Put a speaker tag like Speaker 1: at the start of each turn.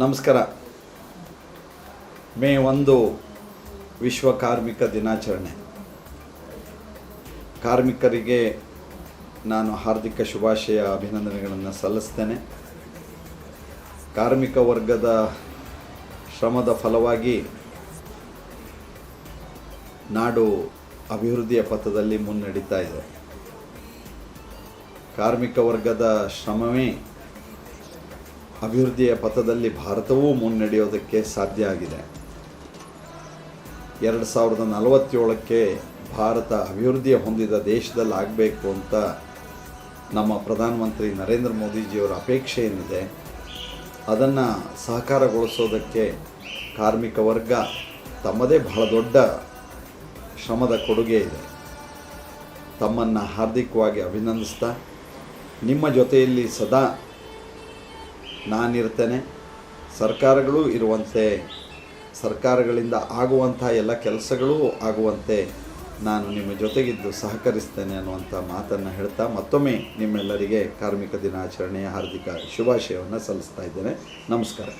Speaker 1: ನಮಸ್ಕಾರ. ಮೇ ಒಂದು ವಿಶ್ವ ಕಾರ್ಮಿಕ ದಿನಾಚರಣೆ. ಕಾರ್ಮಿಕರಿಗೆ ನಾನು ಹಾರ್ದಿಕ ಶುಭಾಶಯ, ಅಭಿನಂದನೆಗಳನ್ನು ಸಲ್ಲಿಸ್ತೇನೆ. ಕಾರ್ಮಿಕ ವರ್ಗದ ಶ್ರಮದ ಫಲವಾಗಿ ನಾಡು ಅಭಿವೃದ್ಧಿಯ ಪಥದಲ್ಲಿ ಮುನ್ನಡೀತಾ ಇದೆ. ಕಾರ್ಮಿಕ ವರ್ಗದ ಶ್ರಮವೇ ಅಭಿವೃದ್ಧಿಯ ಪಥದಲ್ಲಿ ಭಾರತವೂ ಮುನ್ನಡೆಯೋದಕ್ಕೆ ಸಾಧ್ಯ ಆಗಿದೆ. ಎರಡು ಸಾವಿರದ ನಲವತ್ತೇಳಕ್ಕೆ ಭಾರತ ಅಭಿವೃದ್ಧಿ ಹೊಂದಿದ ದೇಶದಲ್ಲಿ ಆಗಬೇಕು ಅಂತ ನಮ್ಮ ಪ್ರಧಾನಮಂತ್ರಿ ನರೇಂದ್ರ ಮೋದಿಜಿಯವರ ಅಪೇಕ್ಷೆ ಏನಿದೆ, ಅದನ್ನು ಸಹಕಾರಗೊಳಿಸೋದಕ್ಕೆ ಕಾರ್ಮಿಕ ವರ್ಗ ತಮ್ಮದೇ ಬಹಳ ದೊಡ್ಡ ಶ್ರಮದ ಕೊಡುಗೆ ಇದೆ. ತಮ್ಮನ್ನು ಹಾರ್ದಿಕವಾಗಿ ಅಭಿನಂದಿಸ್ತಾ, ನಿಮ್ಮ ಜೊತೆಯಲ್ಲಿ ಸದಾ ನಾನಿರ್ತೇನೆ ಸರ್ಕಾರಗಳು ಇರುವಂತೆ, ಸರ್ಕಾರಗಳಿಂದ ಆಗುವಂಥ ಎಲ್ಲ ಕೆಲಸಗಳೂ ಆಗುವಂತೆ ನಾನು ನಿಮ್ಮ ಜೊತೆಗಿದ್ದು ಸಹಕರಿಸ್ತೇನೆ ಅನ್ನುವಂಥ ಮಾತನ್ನು ಹೇಳ್ತಾ ಮತ್ತೊಮ್ಮೆ ನಿಮ್ಮೆಲ್ಲರಿಗೆ ಕಾರ್ಮಿಕ ದಿನಾಚರಣೆಯ ಹಾರ್ದಿಕ ಶುಭಾಶಯವನ್ನು ಸಲ್ಲಿಸ್ತಾ ಇದ್ದೇನೆ. ನಮಸ್ಕಾರ.